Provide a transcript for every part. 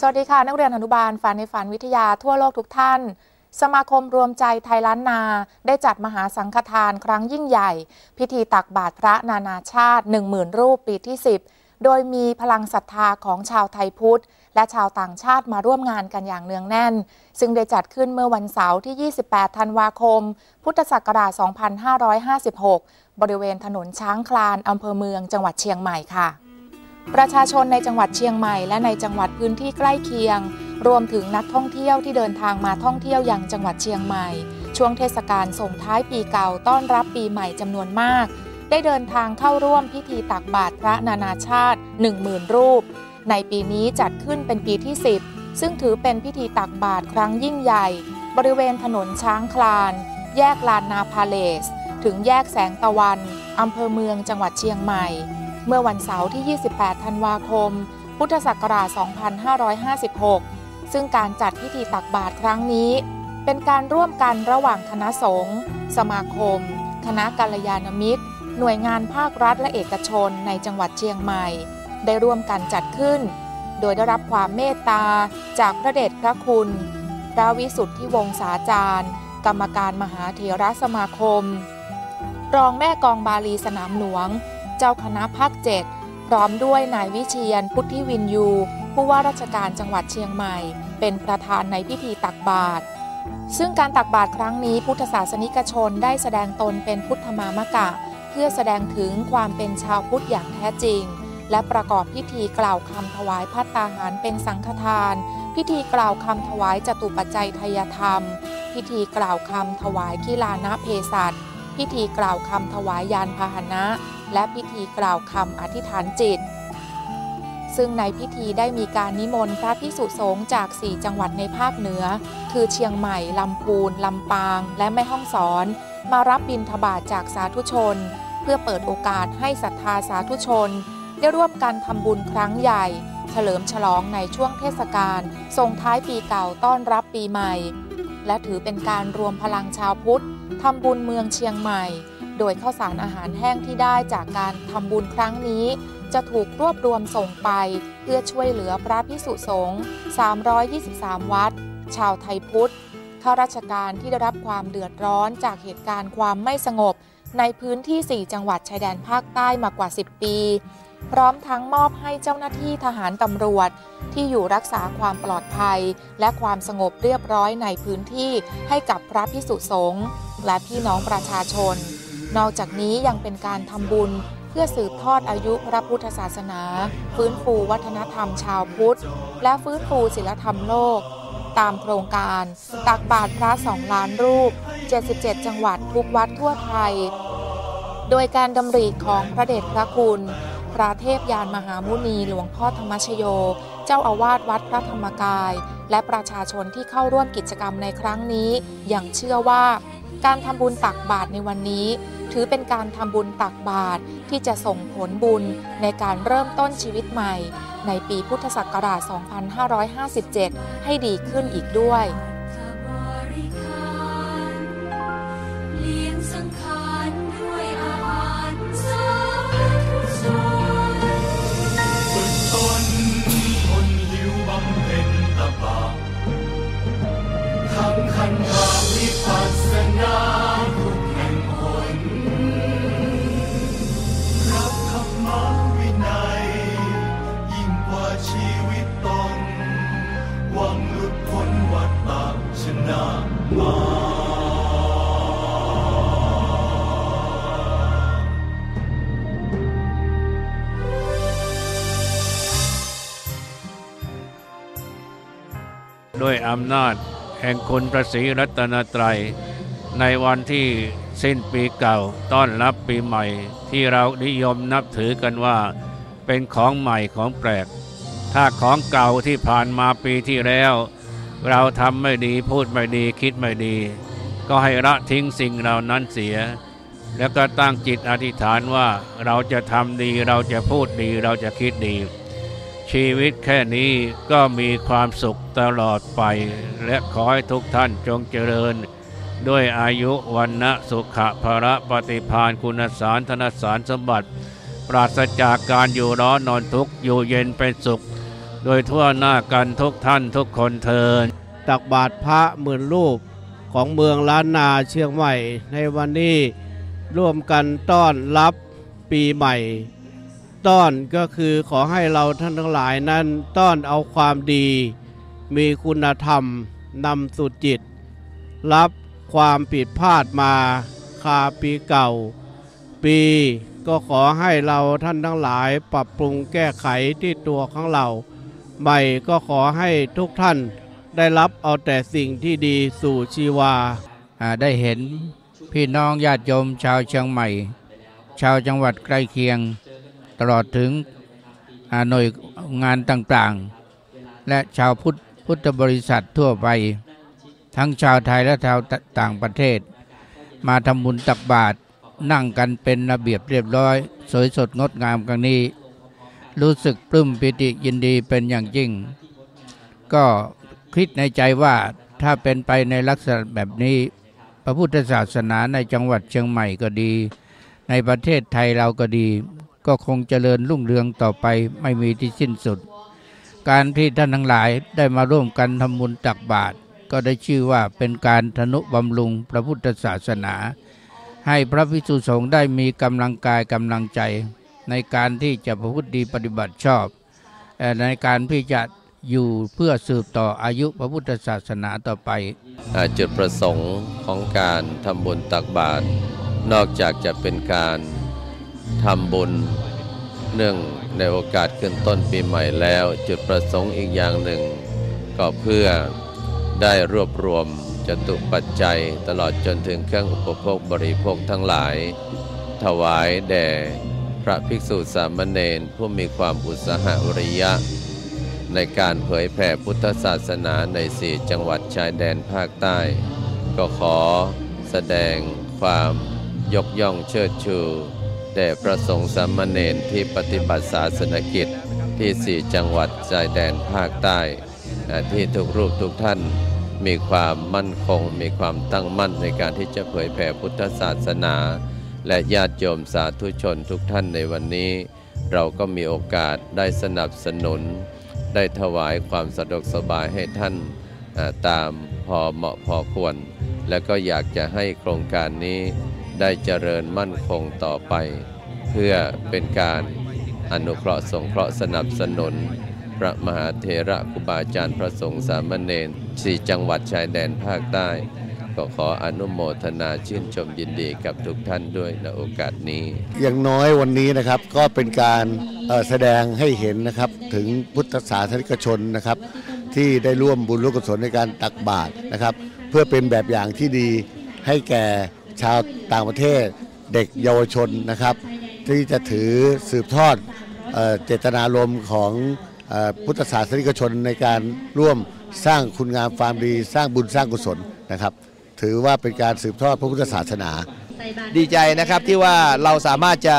สวัสดีค่ะ นักเรียนอนุบาลฝันในฝันวิทยาทั่วโลกทุกท่าน สมาคมรวมใจไทยล้านนา ได้จัดมหาสังฆทานครั้งยิ่งใหญ่ พิธีตักบาตรพระนานาชาติ 10,000 รูปปีที่ 10 โดยมีพลังศรัทธาของชาวไทยพุทธ และชาวต่างชาติมาร่วมงานกันอย่างเนืองแน่น ซึ่งได้จัดขึ้นเมื่อวันเสาร์ที่ 28 ธันวาคม พุทธศักราช 2556 บริเวณถนนช้างคลานอำเภอเมืองจังหวัดเชียงใหม่ค่ะ ประชาชนในจังหวัดเชียงใหม่และในจังหวัดพื้นที่ใกล้เคียง รวมถึงนักท่องเที่ยวที่เดินทางมาท่องเที่ยวย่างจังหวัดเชียงใหม่ ช่วงเทศกาลส่งท้ายปีเก่าต้อนรับปีใหม่จำนวนมาก ได้เดินทางเข้าร่วมพิธีตักบาตรพระนานาชาติ 10,000 รูป ในปีนี้จัดขึ้นเป็นปีที่ 10 ซึ่งถือเป็นพิธีตักบาตรครั้งยิ่งใหญ่ บริเวณถนนช้างคลาน แยกลานนาพาเลส ถึงแยกแสงตะวันอำเภอเมืองจังหวัดเชียงใหม่ เมื่อวันเสาร์ที่ 28 ธันวาคม พุทธศักราช 2556 ซึ่งการจัดพิธีตักบาตรครั้งนี้ เป็นการร่วมกันระหว่างคณะสงฆ์สมาคม คณะกัลยาณมิตร หน่วยงานภาครัฐและเอกชนในจังหวัดเชียงใหม่ ได้ร่วมกันจัดขึ้น โดยได้รับความเมตตาจากพระเดชพระคุณพระวิสุทธิวงศาจารย์ กรรมการมหาเถรสมาคม รองแม่กองบาลีสนามหลวง เจ้าคณะภาคเจ็ดพร้อมด้วยนายวิเชียนพุทธิวินยู ผู้ว่าราชการจังหวัดเชียงใหม่ เป็นประธานในพิธีตักบาตรซึ่งการตักบาตรครั้งนี้พุทธศาสนิกชนได้แสดงตนเป็นพุทธมามกะ เพื่อแสดงถึงความเป็นชาวพุทธอย่างแท้จริง และประกอบพิธีกล่าวคำถวายพัตตาหารเป็นสังฆทาน พิธีกล่าวคำถวายจตุปัจจัยทยธรรม พิธีกล่าวคำถวายกิลานะเพศัต พิธีกล่าวคำถวายยานพาหนะ และพิธีกล่าวคำอธิษฐานจิต ซึ่งในพิธีได้มีการนิมนต์พระพิสุสงฆ์จาก 4 จังหวัดในภาคเหนือ คือเชียงใหม่ ลำพูน ลำปาง และแม่ฮ่องสอน มารับบิณฑบาตจากสาธุชน เพื่อเปิดโอกาสให้ศรัทธาสาธุชน ได้ร่วมกันทำบุญครั้งใหญ่เฉลิมฉลองในช่วงเทศกาลส่งท้ายปีเก่าต้อนรับปีใหม่ และถือเป็นการรวมพลังชาวพุทธ ทำบุญเมืองเชียงใหม่ โดยข้าวสารอาหารแห้งที่ได้จากการทำบุญครั้งนี้ จะถูกรวบรวมส่งไป เพื่อช่วยเหลือพระพิสุสงฆ์323 วัด ชาวไทยพุทธข้าราชการที่ได้รับความเดือดร้อนจากเหตุการณ์ความไม่สงบ ในพื้นที่ 4 จังหวัดชายแดนภาคใต้มากว่า 10 ปี พร้อมทั้งมอบให้เจ้าหน้าที่ทหารตำรวจ ที่อยู่รักษาความปลอดภัย และความสงบเรียบร้อยในพื้นที่ให้กับพระพิสุสงฆ์และพี่น้องประชาชน นอกจากนี้ยังเป็นการทำบุญเพื่อสืบทอดอายุพระพุทธศาสนา ฟื้นฟูวัฒนธรรมชาวพุทธ และฟื้นฟูศิลธรรมโลก ตามโครงการตักบาตรพระสองล้านรูป 77 จังหวัดทุกวัดทั่วไทย โดยการดำริของพระเดชพระคุณ พระเทพยานมหามุนีหลวงพ่อธรรมชโย เจ้าอาวาสวัดพระธรรมกาย และประชาชนที่เข้าร่วมกิจกรรมในครั้งนี้ อย่างเชื่อว่า การทำบุญตักบาตรในวันนี้ ถือเป็นการทำบุญตักบาตรที่จะส่งผลบุญในการเริ่มต้นชีวิตใหม่ ในปีพุทธศักราช 2557 ให้ดีขึ้นอีกด้วยขัน อำนาจ แห่งคุณพระศรีรัตนตรัย ในวันที่สิ้นปีเก่าต้อนรับปีใหม่ ที่เรานิยมนับถือกันว่า เป็นของใหม่ของแปลก ถ้าของเก่าที่ผ่านมาปีที่แล้ว เราทำไม่ดีพูดไม่ดีคิดไม่ดี ก็ให้ละทิ้งสิ่งเหล่านั้นเสีย แล้วก็ตั้งจิตอธิษฐานว่าเราจะทำดีเราจะพูดดีเราจะคิดดี ชีวิตแค่นี้ก็มีความสุขตลอดไป และขอให้ทุกท่านจงเจริญ ด้วยอายุวันนะสุขภระปฏิพานคุณสารธนสารสมบัติ ปราศจากการอยู่ร้อนนอนทุกอยู่เย็นเป็นสุข โดยทั่วหน้ากันทุกท่านทุกคนเทินตักบาตรพระหมื่นรูปของเมืองล้านนาเชียงใหม่ในวันนี้ร่วมกันต้อนรับปีใหม่ ต้อนก็คือขอให้เราท่านทั้งหลายนั้นต้อนเอาความดี มีคุณธรรมนำสู่จิต รับความผิดพลาดมาคาปีเก่า ปีก็ขอให้เราท่านทั้งหลายปรับปรุงแก้ไขที่ตัวของเราใหม่ก็ขอให้ทุกท่านได้รับเอาแต่สิ่งที่ดีสู่ชีวาอ่าได้เห็นพี่น้องญาติโยมชาวเชียงใหม่ ชาวจังหวัดใกล้เคียง ตลอดถึงหน่วยงานต่างๆ และชาวพุทธพุทธบริษัททั่วไป ทั้งชาวไทยและชาวต่างประเทศ มาทำบุญตักบาตรนั่งกันเป็นระเบียบเรียบร้อย สวยสดงดงามกันนี้ รู้สึกปลื้มปิติยินดีเป็นอย่างยิ่ง ก็คิดในใจว่าถ้าเป็นไปในลักษณะแบบนี้ พระพุทธศาสนาในจังหวัดเชียงใหม่ก็ดี ในประเทศไทยเราก็ดี ก็คงเจริญรุ่งเรืองต่อไปไม่มีที่สิ้นสุด การที่ท่านทั้งหลายได้มาร่วมกันทำบุญตักบาตรก็ได้ชื่อว่าเป็นการทนุบำรุงพระพุทธศาสนา ให้พระภิกษุสงฆ์ได้มีกำลังกายกำลังใจ ในการที่จะประพฤติดีปฏิบัติชอบ ในการที่จะอยู่เพื่อสืบต่ออายุพระพุทธศาสนาต่อไป จุดประสงค์ของการทำบุญตักบาตรนอกจากจะเป็นการ ทำบุญ เนื่องในโอกาสขึ้นต้นปีใหม่แล้ว จุดประสงค์อีกอย่างหนึ่ง ก็เพื่อได้รวบรวมจตุปัจจัยตลอดจนถึงเครื่องอุปโภคบริโภคทั้งหลาย ถวายแด่พระภิกษุสามเณรผู้มีความอุตสาหะวริยะ ในการเผยแผ่พุทธศาสนาในสี่จังหวัดชายแดนภาคใต้ ก็ขอแสดงความยกย่องเชิดชู แด่พระสงฆ์สามเณรที่ปฏิบัติศาสนกิจที่สี่จังหวัดชายแดนภาคใต้ ที่ทุกรูปทุกท่านมีความมั่นคง มีความตั้งมั่นในการที่จะเผยแผ่พุทธศาสนา และญาติโยมสาธุชนทุกท่านในวันนี้ เราก็มีโอกาสได้สนับสนุน ได้ถวายความสะดวกสบายให้ท่านตามพอเหมาะพอควร และก็อยากจะให้โครงการนี้ ได้เจริญมั่นคงต่อไป เพื่อเป็นการอนุเคราะห์สงเคราะห์สนับสนุน พระมหาเถระครูบาอาจารย์พระสงฆ์สามเณรสี่จังหวัดชายแดนภาคใต้ ก็ขออนุโมทนาชื่นชมยินดีกับทุกท่านด้วยในโอกาสนี้ อย่างน้อยวันนี้นะครับก็เป็นการแสดงให้เห็นนะครับถึงพุทธศาสนิกชนนะครับที่ได้ร่วมบุญร่วมกุศลในการตักบาตรนะครับ เพื่อเป็นแบบอย่างที่ดีให้แก่ ชาวต่างประเทศเด็กเยาวชนนะครับ ที่จะถือสืบทอดเอเจตนารมณ์ของอพุทธศาสนิกชนในการร่วมสร้างคุณงามความดีสร้างบุญสร้างกุศลนะครับ ถือว่าเป็นการสืบทอดพระพุทธศาสนา ดีใจนะครับที่ว่าเราสามารถจะ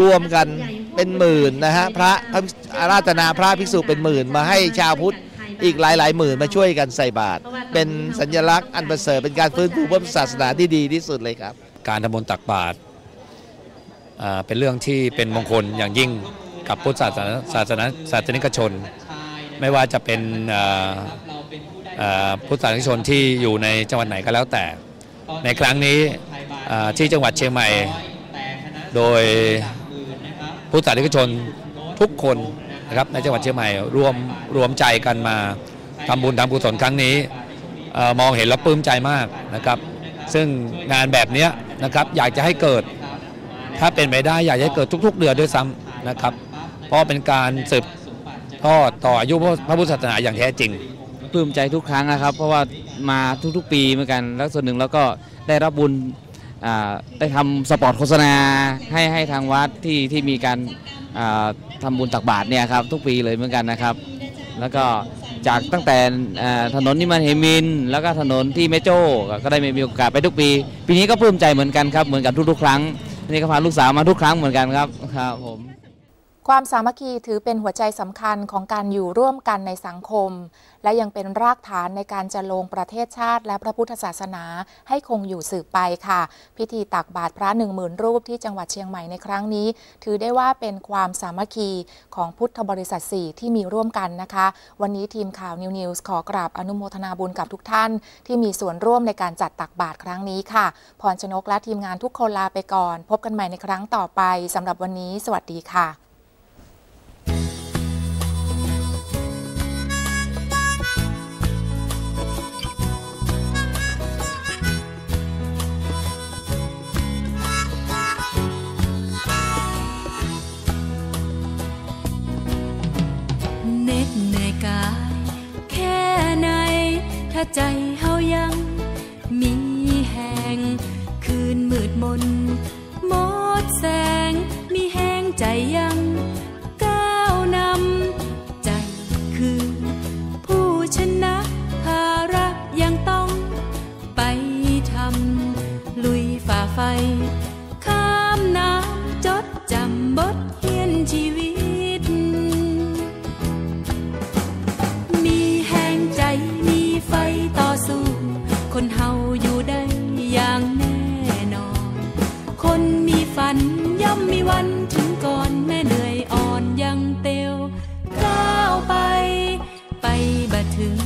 รวมกันเป็นหมื่นนะฮะพระอาราธนาพระภิกษุเป็นหมื่นมาให้ชาวพุทธ อีกหลายหลายหมื่นมาช่วยกันใส่บาตรเป็นสัญลักษณ์อันประเสริฐเป็นการฟื้นฟูพุทธศาสนาที่ดีที่สุดเลยครับ การทำบุญตักบาตรเป็นเรื่องที่เป็นมงคลอย่างยิ่งกับพุทธศาสนาศาสนาศาสนิกชน ไม่ว่าจะเป็นพุทธศาสนิกชนที่อยู่ในจังหวัดไหนก็แล้วแต่ ในครั้งนี้ที่จังหวัดเชียงใหม่ โดยพุทธศาสนิกชนทุกคน นะครับในจังหวัดเชียงใหม่รวมรวมใจกันมาทำบุญทำกุศลครั้งนี้มองเห็นแล้วปลื้มใจมากนะครับ ซึ่งงานแบบนี้นะครับอยากจะให้เกิด ถ้าเป็นไปได้อยากให้เกิดทุก ๆ เดือนด้วยซ้ำนะครับ เพราะเป็นการสืบทอดต่ออายุพระพุทธศาสนาอย่างแท้จริงปลื้มใจทุกครั้งนะครับ เพราะว่ามาทุกๆ ปีเหมือนกัน แล้วส่วนหนึ่งแล้วก็ได้รับบุญได้ทำสปอร์ตโฆษณาให้ให้ทางวัดที่ที่มีการ ทำทำบุญตักบาตรเนี่ยครับทุกปีเลยเหมือนกันนะครับ แล้วก็จากตั้งแต่ถนนนิมันเหมิน แล้วก็ถนนที่แมโจก็ได้มีโอกาสไปทุกปี ปีนี้ก็ปลื้มใจเหมือนกันครับเหมือนกับทุกๆ ครั้งนี่ก็พาลูกสาวมาทุกครั้งเหมือนกันครับครับผม ความสามัคคีถือเป็นหัวใจสำคัญของการอยู่ร่วมกันในสังคม และยังเป็นรากฐานในการจะลงประเทศชาติ และพระพุทธศาสนาให้คงอยู่สืบไปค่ะ พิธีตักบาตรพระหนึ่งหมื่นรูปที่จังหวัดเชียงใหม่ในครั้งนี้ ถือได้ว่าเป็นความสามัคคีของพุทธบริษัทสี่ที่มีร่วมกันนะคะ วันนี้ทีมข่าวนิวนิวส์ขอกราบอนุโมทนาบุญกับทุกท่าน ที่มีส่วนร่วมในการจัดตักบาตรครั้งนี้ค่ะพรชนกและทีมงานทุกคนลาไปก่อน พบกันใหม่ในครั้งต่อไปสำหรับวันนี้ สวัสดีค่ะ ถ้าใจเฮายังมีแหงคืนมืดมนหมดแสง มีแหงใจยังก้าวนำใจคือ ผู้ชนะภาระยังต้องไปทำลุยฝ่าไฟ ไปบัดถึง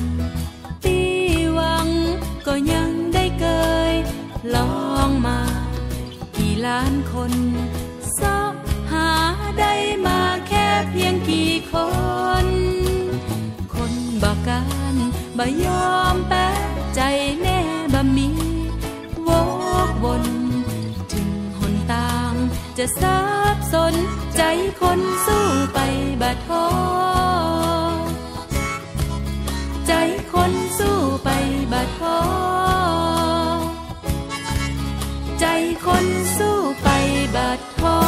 ตีหวังก็ยังได้เกยลองมา กี่ล้านคนสอบหาได้มาแค่เพียงกี่คน คนบอกการบ่ยอมแป้ใจแน่บ่มีวกวนถึงหนต่างจะสับสนใจคนสู้ไปบ่ท้อ คนสู้ไปบาดท้อ